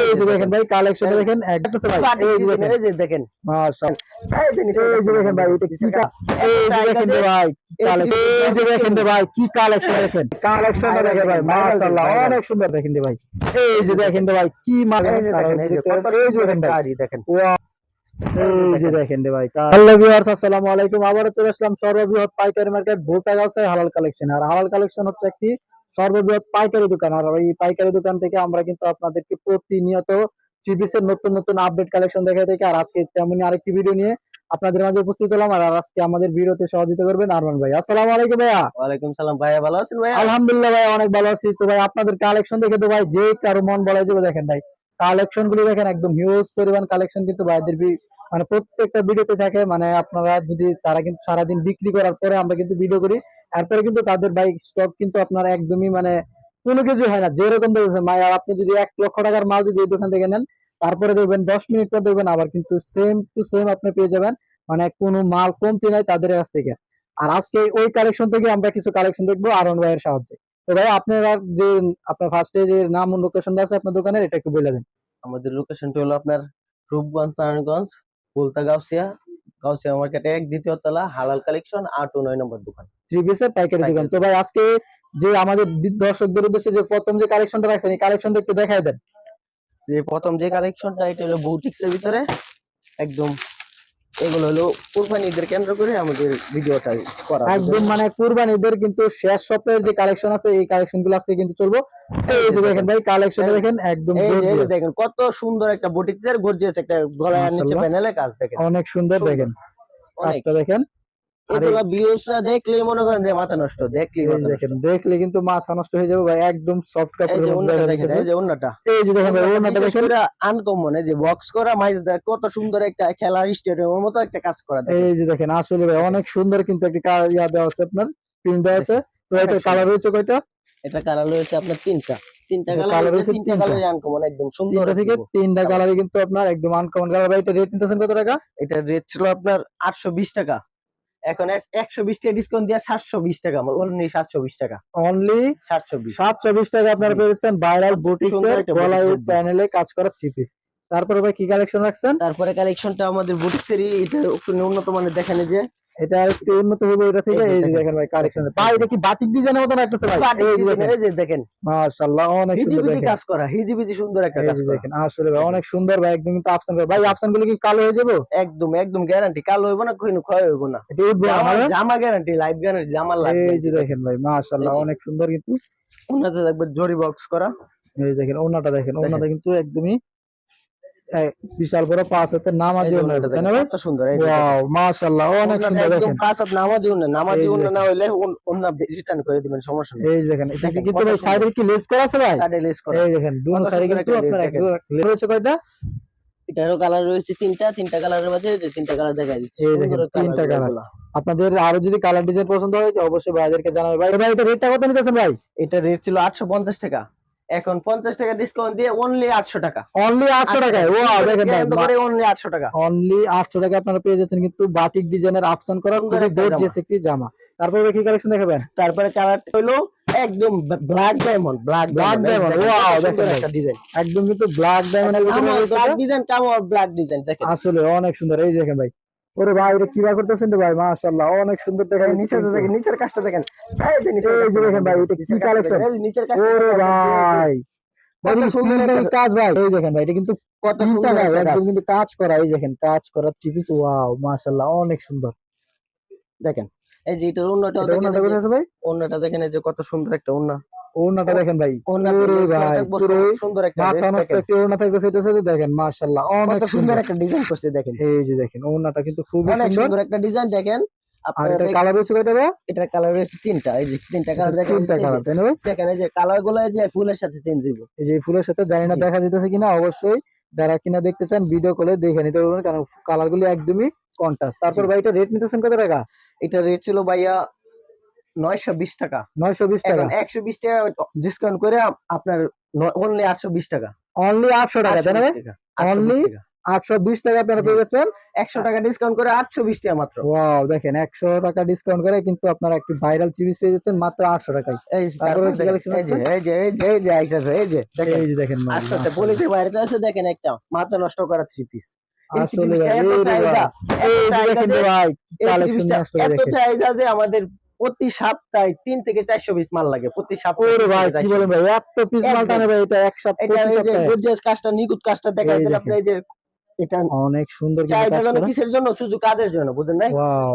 এই যে দেখেন ভাই কালেকশন দেখেন একটা ভাই এই যে দেখেন এই যে দেখেন মাশাআল্লাহ এই যে নিচে এই যে দেখেন ভাই এটা কি এই যে দেখেন ভাই এই যে দেখেন ভাই কি কালেকশন দেখেন কালেকশন দেখেন ভাই মাশাআল্লাহ অনেক সুন্দর দেখেন ভাই এই যে দেখেন ভাই কি মাল এই যে দেখেন এই যে কত এই যে দেখেন ভাই গাড়ি দেখেন এই যে দেখেন রে ভাই হ্যালো ভিউয়ার্স আসসালামু আলাইকুম আবারও চলে আসলাম সর্ববৃহৎ পাইকারি মার্কেট ভোলতাগাঁওয়ে হালাল কালেকশন আর হালাল কালেকশন হচ্ছে একটি সর্ববৃহৎ পাইকারি দোকান। আর এই পাইকারি দোকান থেকে আমরা কিন্তু আপনাদেরকে প্রতিনিয়ত চিবিসের নতুন নতুন আপডেট কালেকশন দেখাই থাকি। আর আজকে তেমনি আরেকটি ভিডিও নিয়ে আপনাদের মাঝে উপস্থিত হলাম। আর আজকে আমাদের ভিডিওতে সহযোগিতা করবেন আরমান ভাই। আসসালামু আলাইকুম ভাইয়া। ওয়ালাইকুম সালাম ভাইয়া। ভালো আছেন ভাইয়া? আলহামদুলিল্লাহ ভাই অনেক ভালো আছি। তো ভাই আপনাদের কালেকশন দেখে তো ভাই যে কারও মন বলা যাবে দেখেন ভাই। কালেকশনগুলো দেখেন একদম হিউজ পরিমাণ কালেকশন কিন্তু ভাইদের মানে প্রত্যেকটা ভিডিওতে থাকে। মানে আপনারা যদি তারা কিন্তু সারাদিন বিক্রি করার পরে আমরা কিন্তু ভিডিও করি। এরপরে কিন্তু তাদের বাইক স্টক কিন্তু আপনার একদমই মানে কোনো কিছু হয় না। যেরকম ভাই আপনি যদি এক লক্ষ টাকার মাল যদি এই দোকান থেকে নেন, তারপরে দেখবেন দশ মিনিট পর দেখবেন আবার কিন্তু সেম টু সেম আপনি পেয়ে যাবেন। মানে কোনো মাল কমতি নাই তাদের কাছ থেকে। আর আজকে ওই কালেকশন থেকে আমরা কিছু কালেকশন দেখব আরন ভাইয়ের সাহায্যে। তো ভাই, আপনারা যে আপনার ফার্স্টে যে নাম লোকেশনটা আছে আপনার দোকানের, এটা একটু বলে দেন। আমাদের লোকেশনটা হলো আপনার রূপগঞ্জ, নারায়ণগঞ্জ কুলতা গাউসিয়া গাউসিয়া মার্কেটে এক দ্বিতীয় তলা হালাল কালেকশন আট ও নয় নম্বর দোকান। থ্রি পিসের পাইকারি দোকান। তো ভাই আজকে যে আমাদের দর্শকদের উদ্দেশ্যে যে প্রথম যে কালেকশনটা রাখছেন এই কালেকশনটা একটু দেখাই দেন। যে প্রথম যে কালেকশনটা এটা হলো বুটিক্সের ভিতরে। একদম এগুলো হলো কুরবানি ঈদের কেন্দ্র করে আমাদের ভিডিওটা করা একদম মানে কুরবানিদের কিন্তু শেষ সপ্তাহের যে কালেকশন আছে এই কালেকশনগুলো আজকে কিন্তু চলবো। এই যে দেখেন ভাই কালেকশন দেখেন একদম কত সুন্দর একটা বুটিক্স এর গর্জিয়াস একটা গলার নিচে। প্যানেলে কাজ দেখেন। অনেক সুন্দর। দেখেন। কাজটা দেখেন। এগুলা ভিউসরা দেখলেই মনে করেন যে মাথা নষ্ট। দেখেন দেখলে কিন্তু মাথা নষ্ট হয়ে যাবে ভাই একদম সফট এই যে কাপড়ের মধ্যে অন্যটা দেখা দেখেন এই যে অন্যটা এই যে দেখেন ভাই ওনাটা দেখেন। আনকমন যে বক্স করা মাইজ দেখ কত সুন্দর একটা খেলার স্টেডিয়ামের মতো একটা কাজ করা এই যে দেখেন আসলে ভাই অনেক সুন্দর কিন্তু একটা ইয়া দেওয়া আছে আপনার প্রিন্ট দেওয়া আছে। তো এটা কালার রয়েছে কয়টা? এটা কালার রয়েছে আপনার তিনটা। তিনটা কালার রয়েছে তিনটা আনকমন একদম সুন্দর থেকে তিনটা। কালারই কিন্তু আপনার একদম আনকমন কালার ভাই এটা রেট নিতেছেন কত টাকা? এটা রেট ছিল আপনার আটশো বিশ টাকা। এখন একশো বিশ টাকা ডিসকাউন্ট দিয়ে সাতশো বিশ টাকা অনলি সাতশো বিশ টাকা। অনলি সাতশো বিশ। সাতশো বিশ টাকা আপনারা। পেয়েছেন ভাইরাল বুটিক গলায় প্যানেলে কাজ করা থ্রি পিস তারপরে ভাই কি কালেকশন রাখছেন? তারপরে কালেকশনটা আমাদের বুটিক্সেরই এটা একটু উন্নত মানের দেখেন যে। এটা একটু উন্নত হবে এটা থেকে এই যে দেখেন। ভাই কালেকশন ভাই এটা কি বাটিক ডিজাইনের মতো লাগতেছে ভাই? এই যে দেখেন। এই যে দেখেন। মাশাআল্লাহ অনেক সুন্দর হিজিবিজি কাজ করা হিজিবিজি সুন্দর একটা কাজ করা। দেখেন আসলে ভাই অনেক সুন্দর ভাই একদম কিন্তু আফসান ভাই। ভাই আফসানগুলো কি কালো হয়ে যাব? একদম একদম গ্যারান্টি কালো হইব না কইনো ক্ষয় হইব না। এটা জামা গ্যারান্টি লাইফ গ্যারান্টি জামা লাগবে। এই যে দেখেন ভাই মাশাআল্লাহ অনেক সুন্দর কিন্তু। ওনাতে দেখবে জরি বক্স করা। এই দেখেন ওনাটা দেখেন। ওনাটা কিন্তু একদমই বিশাল বড় পাঁচ হাতের নামাজি সুন্দর। ওয়াও মাশাআল্লাহ অনেক সুন্দর দেখেন। পাঁচ হাত নামাজি উন্না নামাজি উন্না না। হইলে রিটার্ন করে দিবেন সমস্যা নেই। এই দেখেন এটা দেখেন, কিন্তু ভাই। সাইডে কি লেস করা আছে ভাই? সাইডে লেস করা। এই দেখেন সাইডে কিন্তু আপনার রয়েছে কয়টা? এটারও কালার রয়েছে তিনটা তিনটা কালারের মাঝে যে তিনটা কালার দেখা দিচ্ছে। এই দেখেন, তিনটা colour। আপনাদের আরও যদি কালার ডিজাইন পছন্দ হয় তো অবশ্যই ভাইদেরকে জানাবে ভাই ভাই এটা রেটটা কত নিতেছেন ভাই? এটা রেট ছিল আটশো পঞ্চাশ টাকা। এখন পঞ্চাশ টাকা ডিসকাউন্ট দিয়ে অনলি আটশো টাকা। অনলি 800 টাকায়? ওয়াও দেখেন ভাই অনলি আটশো টাকা? অনলি 800 টাকা আপনারা পেয়ে যাচ্ছেন কিন্তু বাটিক ডিজাইনের আফসান করা খুবই একটা গর্জিয়াস একটি জামা। তারপরে কি কালেকশন দেখাবেন? তারপরে কালার হলো একদম black diamond black Black diamond, wow, দেখেন একটা ডিজাইন একদম কিন্তু ব্ল্যাক ডায়মন্ডের ভিতরে ব্ল্যাক এটা। ডিজাইন কামো ব্ল্যাক ডিজাইন দেখেন। আসলে অনেক সুন্দর এই দেখেন ভাই। ওরে ভাই এটা কি বার করতেছেন রে ভাই? মাশাআল্লাহ অনেক সুন্দর দেখা এই যাচ্ছে নিচে দেখেন নিচের কাজটা দেখেন। এই যে নিচের এই যে দেখেন ভাই, এটা কি? দেখেন, এই নিচের কাজটা ওরে ভাই। কাজ ভাই। এই দেখেন ভাই এটা কিন্তু কত সুন্দর ভাই একদম। কিন্তু কাজ করা এই দেখেন কাজ করা চিপিস ওয়াও মাশাআল্লাহ অনেক সুন্দর। দেখেন এই যে এটার অন্যটাও এটা দেখেন ভাই? অন্যটা দেখেন এই যে কত সুন্দর একটা ওন্না দেখেন ভাই। সুন্দর একটা মাথা নষ্ট দেখেন। একটি ওনা থাকতেছে এটা সাথে দেখেন মাশাআল্লাহ অনেক সুন্দর একটা ডিজাইন করছে দেখেন। এই যে দেখেন কিন্তু সুন্দর। একটা ডিজাইন দেখেন। আপনারা কালার রয়েছে কয়টা ভাই? এটার কালার রয়েছে তিনটা এই যে তিনটা কালার দেখেন তিনটা কালার তাই না দেখেন এই যে কালারগুলো এই যে ফুলের সাথে চেঞ্জ হইব। এই যে ফুলের সাথে জানি না দেখা যেতেছে কিনা অবশ্যই যারা কিনা দেখতে চান ভিডিও কলে দেখে নিতে পারবেন কারণ কালারগুলো একদমই কন্ট্রাস্ট তারপর। ভাই এটা রেট নিতেছেন কত টাকা? এটা রেট ছিল ভাইয়া নয়শো বিশ টাকা। নয়শো বিশ টাকা। একশো বিশ টাকা ডিসকাউন্ট করে আপনার অনলি আটশো বিশ টাকা। অনলি আটশো টাকা তাই না ভাই? 820 টাকা, 820 আটশো বিশ টাকা আপনারা পেয়ে যাচ্ছেন। একশো টাকা ডিসকাউন্ট করে আটশো বিশ টাকা মাত্র। ওয়াও দেখেন একশো টাকা ডিসকাউন্ট করে কিন্তু আপনারা একটি ভাইরাল সিরিজ পেয়ে যাচ্ছেন মাত্র আটশো টাকায়। এই যে এই যে? এই যে এই যে এই যে যে দেখেন। যে আস্তে আস্তে মাশাআল্লাহ। বলেছে বাইরে আছে দেখেন একটা মাথা নষ্ট করা থ্রি পিস আসলে এত যে চাহিদা যে আমাদের প্রতি সপ্তাহে তিন থেকে চারশো পিস মাল লাগে প্রতি সপ্তাহে ওরে তিন ভাই থেকে কি 400 বলেন ভাই? এত পিস মাল একদম। টানে ভাই এটা এক সপ্তাহ এটা প্রতি এই যে সপ্তাহে। গর্জিয়াস কাজটা নিখুঁত কাজটা দেখা দিলে দেখেন। আপনি এই যে এটা অনেক সুন্দর কিন্তু চাহিদা কাজ যেন করা। কিসের জন্য? শুধু কাজের জন্য বুঝেন নাই?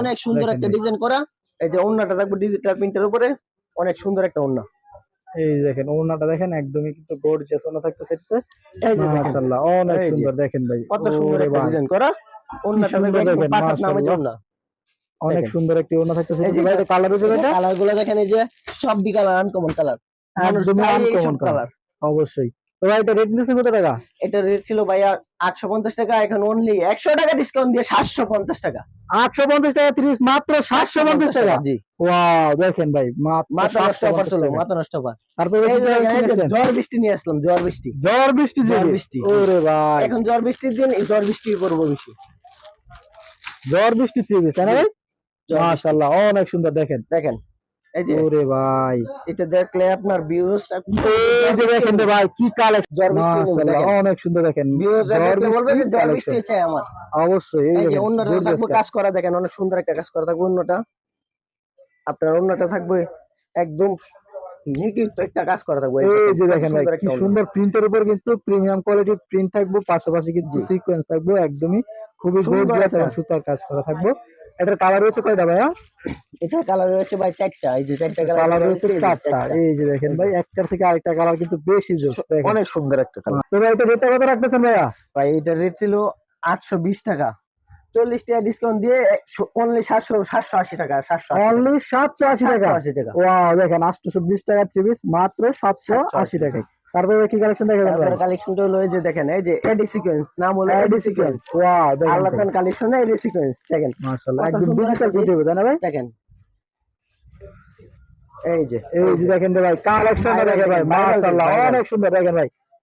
অনেক সুন্দর একটা ডিজাইন করা। এই যে ওন্নাটা থাকবে ডিজিটাল প্রিন্টের উপরে। অনেক সুন্দর একটা ওন্না এই দেখেন ওড়নাটা দেখেন একদমই কিন্তু গর্জিয়াস ওড়না থাকতেছে দেখেন। মাশাআল্লাহ অনেক সুন্দর দেখেন ভাই। কত সুন্দর ডিজাইন করা। দেখেন, পাঁচ অনেক সুন্দর একটি ওড়না থাকতেছে। এই যে ভাই কালার হচ্ছে এটা কালারগুলো দেখেন এই যে সব বি কালার আনকমন কালার চায় uncommon কালার অবশ্যই। তো ভাই এটা রেট নিচ্ছে কত টাকা? এটা রেট ছিল আটশো পঞ্চাশ টাকা এখন অনলি একশো টাকা ডিসকাউন্ট দিয়ে সাতশো পঞ্চাশ টাকা। আটশো পঞ্চাশ টাকা তিরিশ মাত্র সাতশো পঞ্চাশ টাকা। জি। ওয়াও দেখেন ভাই মাত্র মাথা নষ্ট সাতশো অফার পঞ্চাশ টাকা তারপরে যে? ঝড় বৃষ্টি নিয়ে আসলাম ঝড় বৃষ্টি। ঝড় বৃষ্টি ঝড় বৃষ্টি। ওরে ভাই। এখন ঝড় বৃষ্টির দিন এই ঝড় বৃষ্টি করব বেশি। ঝড় বৃষ্টি থ্রি পিস তাই না ভাই। মাশাআল্লাহ অনেক সুন্দর দেখেন। দেখেন এই যে। ওরে ভাই। এটা দেখলে আপনার ভিউজটা এই যে দেখেন ভাই কি কালেকশন মাশাআল্লাহ অনেক সুন্দর দেখেন। ভিউজ ঝড় বলবে যে বৃষ্টি চাই আমার। অবশ্যই এই যে অন্যটা থাকবে। কাজ করা দেখেন অনেক সুন্দর একটা কাজ করা থাকবে অন্যটা। আপনার অন্যটা থাকবে একদম একটা কাজ করা থাকবে। এই যে দেখেন সুন্দর কি সুন্দর প্রিন্টের উপর কিন্তু প্রিমিয়াম কোয়ালিটির প্রিন্ট থাকবে পাশাপাশি কিন্তু জি। সিকোয়েন্স থাকবে একদমই খুবই গর্জিয়াস এবং সুতার কাজ করা থাকবে। এটার কালার রয়েছে কয়টা ভাইয়া? এটা কালার রয়েছে ভাই চারটা এই যে চারটা কালার রয়েছে চারটা। এই যে দেখেন ভাই একটার থেকে আরেকটা কালার কিন্তু বেশি জোস অনেক সুন্দর একটা কালার তো ভাই এটা রেটটা কত রাখতেছেন ভাইয়া? ভাই এটা রেট ছিল আটশো বিশ টাকা। চল্লিশ টাকা ডিসকাউন্ট দিয়ে অনলি সাতশো সাতশো আশি টাকা সাতশো অনলি সাতশো আশি টাকা? আশি টাকা। ওয়াও দেখেন আটশো বিশ টাকা চিবিস মাত্র সাতশো আশি টাকায়। তারপরে কি কালেকশন দেখেন তারপরে কালেকশনটা হলো এই যে দেখেন এই যে এডি সিকোয়েন্স নাম হলো এডি সিকোয়েন্স ওয়াও দেখেন আল্লাহ কালেকশন এডি সিকোয়েন্স দেখেন। মাশাআল্লাহ একদম ডিজিটাল না ভাই? দেখেন। এই যে। এই যে দেখেন ভাই Viral দেখেন ভাই মাশাআল্লাহ অনেক সুন্দর দেখেন ভাই।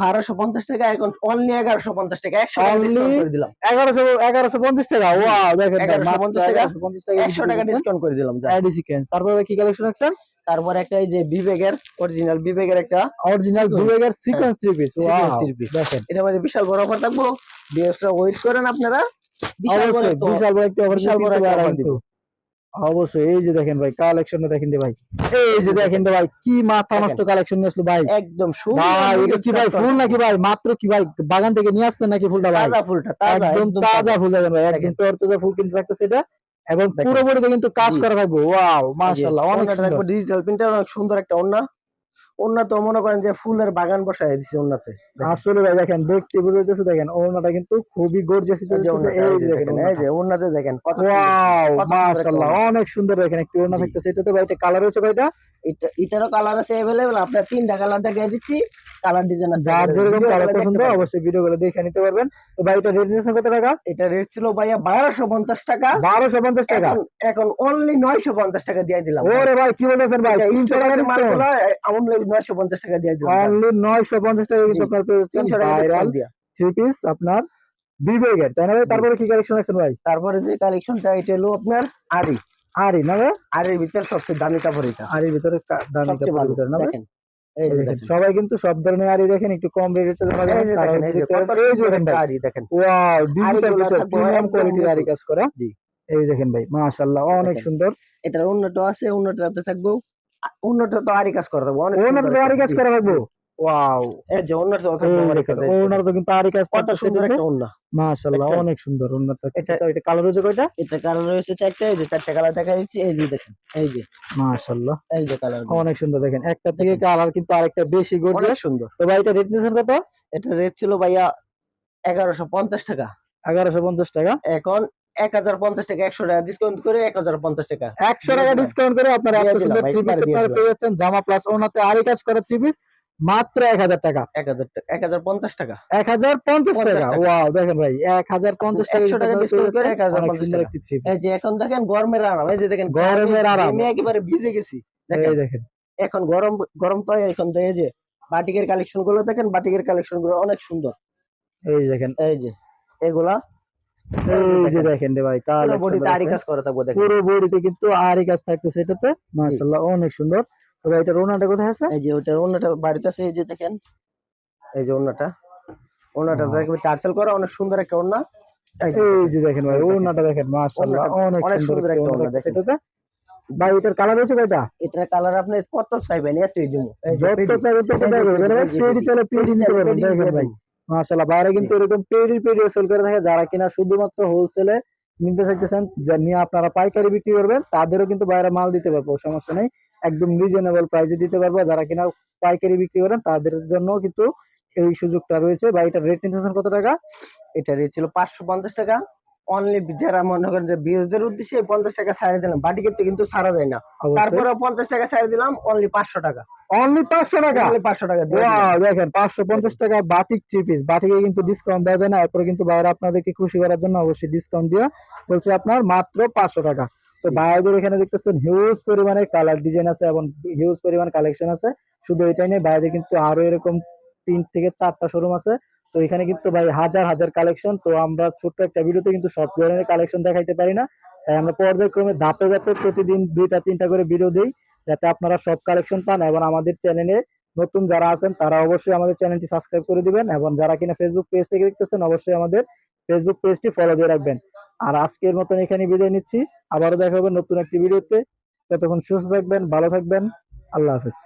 বারোশো পঞ্চাশ টাকা এখন অনলি এগারোশো পঞ্চাশ টাকা একশো দিলাম। এগারোশো এগারোশো পঞ্চাশ টাকা? জি, ওয়াও দেখেন ভাই 1150 টাকা, পঞ্চাশ টাকা একশো টাকা ডিসকাউন্ট করে দিলাম তারপরে কি কালেকশন রাখছেন তারপর একটা এই যে বিবেকের অরিজিনাল বিবেকের একটা অরিজিনাল. দুয়ের সিকোয়েন্স থ্রি পিস ওয়াও দেখেন। এটা মধ্যে বিশাল বড় অফার থাকব। বিএসরা ওয়েট করেন আপনারা। বিশাল বড় একটা অফার বিশাল বড় একটা দিব। অবশ্যই এই যে দেখেন ভাই কালেকশনটা দেখেন ভাই। এই যে দেখেন ভাই কি মাথা নষ্ট কালেকশন নিয়ে আসলো ভাই। একদম ভাই এটা কি ভাই ফুল নাকি ভাই? মাত্র কি ভাই বাগান থেকে নিয়ে আসছেন নাকি ফুলটা ভাই? তাজা ফুলটা তাজা একদম একদম তাজা ফুল দেখেন ভাই একদম দেখেন। তরতাজা ফুল কিন্তু থাকতেছে এটা। এবং পুরোপুরি পুরো কিন্তু কাজ করা থাকব। ওয়াও মাশাআল্লাহ অনেক সুন্দর। ডিজিটাল প্রিন্টার অনেক সুন্দর একটা ওন্না ওন্না তো মনে করেন যে ফুলের বাগান বসায় দিছে ওন্নাতে দেখেন। আসলে ভাই দেখেন দেখতে বুঝাইতেছে দেখেন ওড়নাটা কিন্তু খুবই গর্জিয়াস এই যে ওন্নাটা, এই এই যে যে দেখেন দেখেন এই যে ওন্নাতে দেখেন কত সুন্দর। ওয়াও কত সুন্দর একটা মাশাআল্লাহ ওড়না। অনেক সুন্দর দেখেন একটি ওড়না জি। থাকতেছে এটাতে ভাই এটা কালার হচ্ছে ভাইটা এটা এটারও কালার আছে अवेलेबल আপনার তিনটা কালার দেখিয়ে দিচ্ছি কালার ডিজাইন আছে। যার যেরকম কালার পছন্দ অবশ্যই ভিডিও গুলো দেখে নিতে পারবেন। তো ভাই এটা রেট নিয়েছেন কত টাকা? এটা রেট ছিল ভাইয়া বারোশো পঞ্চাশ টাকা। বারোশো পঞ্চাশ টাকা? এখন অনলি নয়শো পঞ্চাশ টাকা দিয়ে দিলাম ওরে ভাই কি বলতেছেন ভাই? টাকা মালগুলো, অনলি নয়শো পঞ্চাশ টাকা দিয়ে দিলাম অনলি নয়শো পঞ্চাশ টাকা কিন্তু আপনার পেয়েছেন টাকা দিয়া। থ্রি পিস আপনার বিবেকের তাই না ভাই তারপরে কি কালেকশন রাখছেন ভাই? তারপরে যে কালেকশনটা এটা হলো আপনার আরি আরি না ভাই? আরির ভিতর সবচেয়ে দামি কাপড় এটা আরির ভিতরে দামি ভিতরে না দেখেন। এই দেখেন, সবাই কিন্তু সব ধরনের আড়ি দেখেন একটু কম রেটে জানা যায় এই যে দেখেন এই যে কত এই যে দেখেন একটা দেখেন। ওয়াও ডিজিটাল ভিতর প্রিমিয়াম কোয়ালিটির আরি কাজ করা। জি। এই দেখেন ভাই মাশাআল্লাহ অনেক সুন্দর। এটার উন্নত আছে উন্নততে থাকব উন্নত তো আড়ি কাজ করা থাকব অনেক ওনার সুন্দর তো আরি একটা- কাজ করা থাকব। ওয়াও এই যে উন্নত এই থাকব আরি দেখেন, কাজ এই ওনার তো কিন্তু আরি কাজ কত সুন্দর একটা উন্না মাশাআল্লাহ অনেক সুন্দর ওনারটা এটা- এটা কালার হচ্ছে কয়টা? এটা কালার রয়েছে চারটা এই যে চারটা কালার দেখা যাচ্ছে এই যে দেখেন এই যে। মাশাআল্লাহ এই যে কালার অনেক সুন্দর দেখেন। একটা থেকে কালার কিন্তু আরেকটা বেশি গর্জিয়াস সুন্দর। তো ভাই এটা রেট নিয়েছেন কত? এটা রেট ছিল ভাইয়া এগারোশো পঞ্চাশ টাকা। এগারোশো পঞ্চাশ টাকা? এখন এক হাজার পঞ্চাশ টাকা একশো টাকা ডিসকাউন্ট করে এক হাজার পঞ্চাশ টাকা। একশো টাকা ডিসকাউন্ট করে আপনারা দিয়ে এত সুন্দর থ্রি পিস আপনারা পেয়ে যাচ্ছেন। জামা প্লাস ওনাতে আরই কাজ করা থ্রি পিস মাত্র এক হাজার টাকা। এক হাজার টাকা এক হাজার পঞ্চাশ টাকা। এক হাজার পঞ্চাশ টাকা। ওয়াও দেখেন ভাই এক হাজার পঞ্চাশ টাকা 100 টাকা কিন্তু করে 1050 অনেক সুন্দর টাকা। এই যে এখন দেখেন গরমের আরাম। এই যে দেখেন গরমের আরাম। আমি একেবারে ভিজে গেছি। দেখেন এই দেখেন। এখন গরম গরম তো এখন তো এই যে বাটিকের কালেকশনগুলো দেখেন বাটিকের কালেকশনগুলো অনেক সুন্দর। এই দেখেন। এই যে এগুলা। এই যে দেখেন। রে ভাই কাল বডিতে আরি কাজ করা থাকব দেখেন। পুরো বডিতে কিন্তু আরই কাজ থাকতেছে এটাতে। মাশাআল্লাহ অনেক সুন্দর। তবে এটা রোনাটা কোথায় আছে? এই যে ওটা অন্যটা বাড়িতে আছে এই যে দেখেন। এই যে অন্যটা অন্যটা Wow. টার্সেল করা অনেক সুন্দর একটা ওন্না এই যে দেখেন। ভাই ওনাটা দেখেন মাশাআল্লাহ অনেক অনেক সুন্দর সুন্দর একটা একটা ওড়না ওড়না দেখেন। এটাতে ভাই এটার কালার হচ্ছে কয়টা? এটার কালার আপনি কত চাইবেন? এতই দিমু যত চাইবেন তত এই ভাই পেডি, এই পেডি পেডি। চাইলে পেডি নিতে পারবেন দেখেন ভাই। মাশাআল্লাহ বাইরে কিন্তু এরকম পেডি পেডি সেল করে থাকে। যারা কিনা শুধুমাত্র হোলসেলে নিতে চাইতেছেন যা নিয়ে আপনারা পাইকারি বিক্রি করবেন তাদেরও কিন্তু বাইরে মাল দিতে পারব সমস্যা নেই। একদম রিজনেবল প্রাইসে দিতে পারব। যারা কিনা পাইকারি বিক্রি করেন তাদের জন্য কিন্তু এই সুযোগটা রয়েছে। বা এটার রেট নিতেছেন কত টাকা? এটা রেট ছিল পাঁচশো পঞ্চাশ টাকা। অনলি যারা মনে করেন যে বিরোধীদের উদ্দেশ্যে পঞ্চাশ টাকা ছাড়ে দিলাম বাটিকের তো কিন্তু ছাড়া যায় না। তারপরে পঞ্চাশ টাকা ছাড়ে দিলাম অনলি পাঁচশো টাকা। অনলি পাঁচশো টাকা? অনলি পাঁচশো টাকা দিয়ে দেখেন পাঁচশো পঞ্চাশ টাকা বাটিক থ্রি পিস বাটিকে কিন্তু ডিসকাউন্ট দেওয়া যায় না। এরপরে কিন্তু বাইরে আপনাদেরকে খুশি করার জন্য অবশ্যই ডিসকাউন্ট দিয়ে বলছে আপনার মাত্র পাঁচশো টাকা। তো বাইরেদের এখানে দেখতেছেন হিউজ পরিমাণে কালার ডিজাইন আছে এবং হিউজ পরিমাণ কালেকশন আছে। শুধু এটাই নেই বাইরে কিন্তু আরও এরকম তিন থেকে চারটা শোরুম আছে। তো এখানে কিন্তু ভাই হাজার হাজার কালেকশন তো আমরা ছোট্ট একটা ভিডিওতে কিন্তু সব ধরনের কালেকশন দেখাইতে পারি না। তাই আমরা পর্যায়ক্রমে ধাপে ধাপে প্রতিদিন দুইটা তিনটা করে ভিডিও দিই যাতে আপনারা সব কালেকশন পান এবং আমাদের চ্যানেলে নতুন যারা আছেন তারা অবশ্যই আমাদের চ্যানেলটি সাবস্ক্রাইব করে দিবেন এবং যারা কিনা ফেসবুক পেজ থেকে দেখতেছেন অবশ্যই আমাদের ফেসবুক পেজটি ফলো দিয়ে রাখবেন। আর আজকের মতন এখানে বিদায় নিচ্ছি। আবারও দেখা হবে নতুন একটি ভিডিওতে। ততক্ষণ সুস্থ থাকবেন, ভালো থাকবেন। আল্লাহ হাফেজ।